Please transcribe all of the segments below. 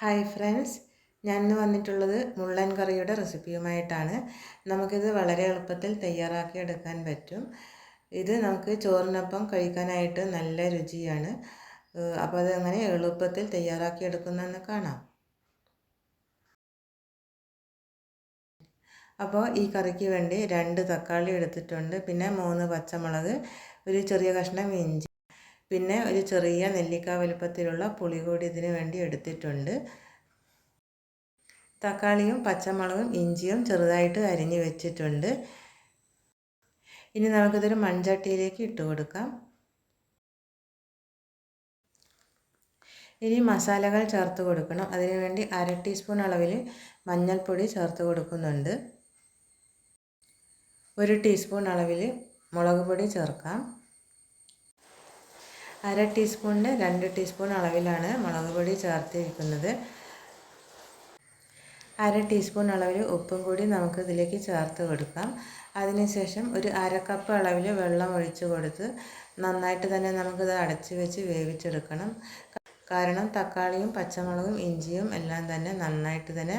Hi friends ഞാൻ ഇന്ന് വന്നിട്ടുള്ളത് മുള്ളൻ കറിയുടെ റെസിപ്പിയുമായിട്ടാണ്. നമുക്കിത് വളരെ എളുപ്പത്തിൽ തയ്യാറാക്കി എടുക്കാൻ പറ്റും. ഇത് നമുക്ക് ചോറിനൊപ്പം കഴിക്കാനായിട്ട് നല്ല രുചിയാണ്. അപ്പോൾ അതങ്ങനെ എളുപ്പത്തിൽ തയ്യാറാക്കി എടുക്കുന്നതെന്ന് കാണാം. അപ്പോൾ ഈ കറിക്ക് വേണ്ടി രണ്ട് തക്കാളി എടുത്തിട്ടുണ്ട്. പിന്നെ മൂന്ന് പച്ചമുളക് ഒരു ചെറിയ കഷ്ണം ഇഞ്ചി. പിന്നെ ഒരു ചെറിയ നെല്ലിക്ക വലുപ്പത്തിലുള്ള പുളി കൂടി ഇതിന് വേണ്ടി എടുത്തിട്ടുണ്ട്. തക്കാളിയും പച്ചമുളകും ഇഞ്ചിയും ചെറുതായിട്ട് അരിഞ്ഞ് വെച്ചിട്ടുണ്ട്. ഇനി നമുക്കിതൊരു മൺചട്ടിയിലേക്ക് ഇട്ട് കൊടുക്കാം. ഇനി മസാലകൾ ചേർത്ത് കൊടുക്കണം. അതിനുവേണ്ടി അര ടീസ്പൂൺ അളവിൽ മഞ്ഞൾപ്പൊടി ചേർത്ത് കൊടുക്കുന്നുണ്ട്. ഒരു ടീസ്പൂൺ അളവിൽ മുളക് പൊടി ചേർക്കാം. അര ടീസ്പൂണിന് രണ്ട് ടീസ്പൂൺ അളവിലാണ് മുളക് പൊടി ചേർത്തിരിക്കുന്നത്. അര ടീസ്പൂൺ അളവിൽ ഉപ്പും കൂടി നമുക്ക് ഇതിലേക്ക് ചേർത്ത് കൊടുക്കാം. അതിനുശേഷം ഒരു അര കപ്പ് അളവിൽ വെള്ളം ഒഴിച്ചു കൊടുത്ത് നന്നായിട്ട് തന്നെ നമുക്കിത് അടച്ചു വെച്ച് വേവിച്ചെടുക്കണം. കാരണം തക്കാളിയും പച്ചമുളകും ഇഞ്ചിയും എല്ലാം തന്നെ നന്നായിട്ട് തന്നെ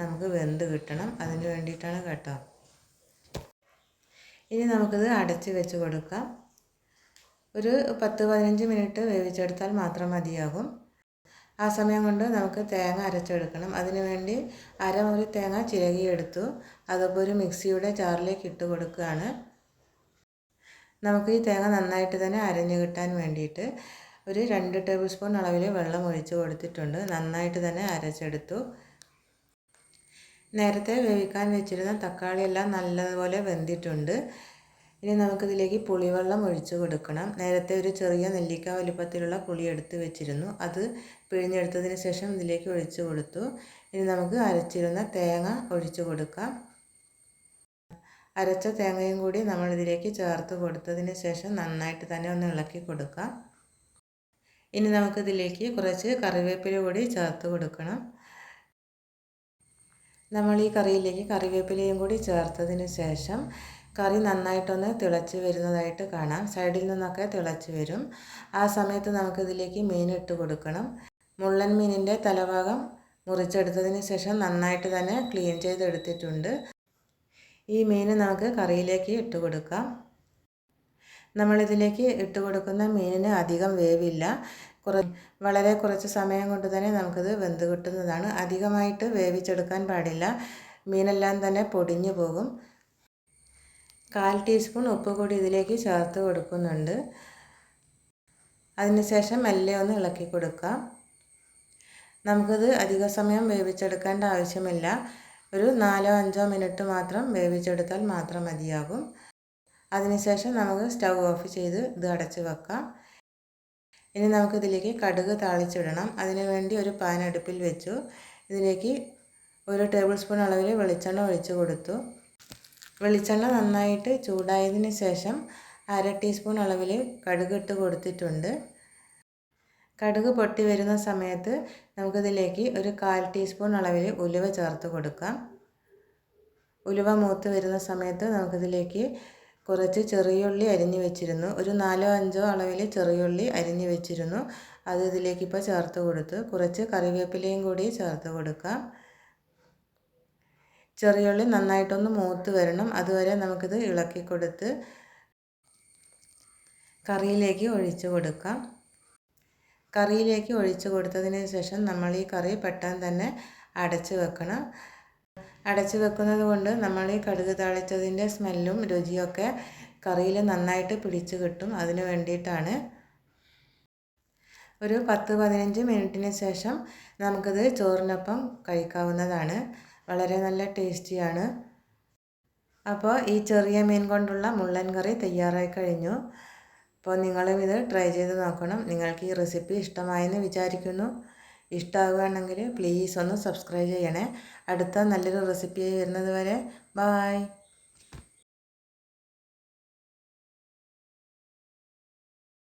നമുക്ക് വെന്ത് കിട്ടണം. അതിന് വേണ്ടിയിട്ടാണ് കേട്ടോ. ഇനി നമുക്കിത് അടച്ച് വെച്ച് കൊടുക്കാം. ഒരു പത്ത് പതിനഞ്ച് മിനിറ്റ് വേവിച്ചെടുത്താൽ മാത്രം മതിയാകും. ആ സമയം കൊണ്ട് നമുക്ക് തേങ്ങ അരച്ചെടുക്കണം. അതിനുവേണ്ടി അരമുറി തേങ്ങ ചിരകിയെടുത്തു. അതിപ്പോൾ ഒരു മിക്സിയുടെ ജാറിലേക്ക് ഇട്ട് കൊടുക്കുകയാണ്. നമുക്ക് ഈ തേങ്ങ നന്നായിട്ട് തന്നെ അരഞ്ഞു കിട്ടാൻ വേണ്ടിയിട്ട് ഒരു രണ്ട് ടേബിൾ സ്പൂൺ അളവിൽ വെള്ളം ഒഴിച്ച് കൊടുത്തിട്ടുണ്ട്. നന്നായിട്ട് തന്നെ അരച്ചെടുത്തു. നേരത്തെ വേവിക്കാൻ വെച്ചിരുന്ന തക്കാളിയെല്ലാം നല്ലതുപോലെ വെന്തിട്ടുണ്ട്. ഇനി നമുക്കിതിലേക്ക് പുളിവെള്ളം ഒഴിച്ചു കൊടുക്കണം. നേരത്തെ ഒരു ചെറിയ നെല്ലിക്ക വലുപ്പത്തിലുള്ള പുളി എടുത്ത് വെച്ചിരുന്നു. അത് പിഴിഞ്ഞെടുത്തതിന് ശേഷം ഇതിലേക്ക് ഒഴിച്ചു കൊടുത്തു. ഇനി നമുക്ക് അരച്ചിരുന്ന തേങ്ങ ഒഴിച്ചു കൊടുക്കാം. അരച്ച തേങ്ങയും കൂടി നമ്മൾ ഇതിലേക്ക് ചേർത്ത് കൊടുത്തതിന് ശേഷം നന്നായിട്ട് തന്നെ ഒന്ന് ഇളക്കി കൊടുക്കാം. ഇനി നമുക്കിതിലേക്ക് കുറച്ച് കറിവേപ്പില കൂടി ചേർത്ത് കൊടുക്കണം. നമ്മൾ ഈ കറിയിലേക്ക് കറിവേപ്പിലയും കൂടി ചേർത്തതിന് ശേഷം കറി നന്നായിട്ടൊന്ന് തിളച്ച് വരുന്നതായിട്ട് കാണാം. സൈഡിൽ നിന്നൊക്കെ തിളച്ച് വരും. ആ സമയത്ത് നമുക്കിതിലേക്ക് മീൻ ഇട്ട് കൊടുക്കണം. മുള്ളൻ മീനിന്റെ തലഭാഗം മുറിച്ചെടുത്തതിന് ശേഷം നന്നായിട്ട് തന്നെ ക്ലീൻ ചെയ്തെടുത്തിട്ടുണ്ട്. ഈ മീൻ നമുക്ക് കറിയിലേക്ക് ഇട്ട് കൊടുക്കാം. നമ്മളിതിലേക്ക് ഇട്ട് കൊടുക്കുന്ന മീനിന് അധികം വേവില്ല. കുറ വളരെ കുറച്ച് സമയം കൊണ്ട് തന്നെ നമുക്കത് വെന്ത് കിട്ടുന്നതാണ്. അധികമായിട്ട് വേവിച്ചെടുക്കാൻ പാടില്ല. മീനെല്ലാം തന്നെ പൊടിഞ്ഞു പോകും. കാൽ ടീസ്പൂൺ ഉപ്പ് കൂടി ഇതിലേക്ക് ചേർത്ത് കൊടുക്കുന്നുണ്ട്. അതിനുശേഷം മെല്ലെ ഒന്ന് ഇളക്കി കൊടുക്കാം. നമുക്കത് അധിക സമയം വേവിച്ചെടുക്കേണ്ട ആവശ്യമില്ല. ഒരു നാലോ അഞ്ചോ മിനിറ്റ് മാത്രം വേവിച്ചെടുത്താൽ മാത്രം മതിയാകും. അതിനുശേഷം നമുക്ക് സ്റ്റൗ ഓഫ് ചെയ്ത് ഇത് അടച്ച് വെക്കാം. ഇനി നമുക്കിതിലേക്ക് കടുക് താളിച്ചിടണം. അതിനുവേണ്ടി ഒരു പാൻ അടുപ്പിൽ വെച്ചു. ഇതിലേക്ക് ഒരു ടേബിൾ സ്പൂൺ അളവിൽ വെളിച്ചെണ്ണ ഒഴിച്ച് കൊടുത്തു. വെളിച്ചെണ്ണ നന്നായിട്ട് ചൂടായതിന് ശേഷം അര ടീസ്പൂൺ അളവിൽ കടുക് ഇട്ട് കൊടുത്തിട്ടുണ്ട്. കടുക് പൊട്ടി വരുന്ന സമയത്ത് നമുക്കിതിലേക്ക് ഒരു കാൽ ടീസ്പൂൺ അളവിൽ ഉലുവ ചേർത്ത് കൊടുക്കാം. ഉലുവ മൂത്ത് വരുന്ന സമയത്ത് നമുക്കിതിലേക്ക് കുറച്ച് ചെറിയുള്ളി അരിഞ്ഞു വെച്ചിരുന്നു. ഒരു നാലോ അഞ്ചോ അളവിൽ ചെറിയുള്ളി അരിഞ്ഞു വെച്ചിരുന്നു. അത് ഇതിലേക്ക് ഇപ്പോൾ ചേർത്ത് കൊടുത്ത് കുറച്ച് കറിവേപ്പിലയും കൂടി ചേർത്ത് കൊടുക്കാം. ചെറിയുള്ളി നന്നായിട്ടൊന്ന് മൂത്ത് വരണം. അതുവരെ നമുക്കിത് ഇളക്കി കൊടുത്ത് കറിയിലേക്ക് ഒഴിച്ച് കൊടുക്കാം. കറിയിലേക്ക് ഒഴിച്ച് കൊടുത്തതിന് ശേഷം നമ്മൾ ഈ കറി പെട്ടെന്ന് തന്നെ അടച്ച് വെക്കണം. അടച്ച് വെക്കുന്നത് കൊണ്ട് നമ്മൾ ഈ കടുക് താളിച്ചതിന്റെ സ്മെല്ലും രുചിയൊക്കെ കറിയിൽ നന്നായിട്ട് പിടിച്ചു കിട്ടും. അതിന് വേണ്ടിയിട്ടാണ്. ഒരു പത്ത് പതിനഞ്ച് മിനിറ്റിന് ശേഷം നമുക്കിത് ചോറിനൊപ്പം കഴിക്കാവുന്നതാണ്. വളരെ നല്ല ടേസ്റ്റിയാണ്. അപ്പോൾ ഈ ചെറിയ മീൻ കൊണ്ടുള്ള മുള്ളൻ കറി തയ്യാറായി കഴിഞ്ഞു. അപ്പോൾ നിങ്ങളും ഇത് ട്രൈ ചെയ്ത് നോക്കണം. നിങ്ങൾക്ക് ഈ റെസിപ്പി ഇഷ്ടമായെന്ന് വിചാരിക്കുന്നു. ഇഷ്ടമാവുകയാണെങ്കിൽ പ്ലീസ് ഒന്ന് സബ്സ്ക്രൈബ് ചെയ്യണേ. അടുത്ത നല്ലൊരു റെസിപ്പി വരുന്നത് വരെ. ബായ്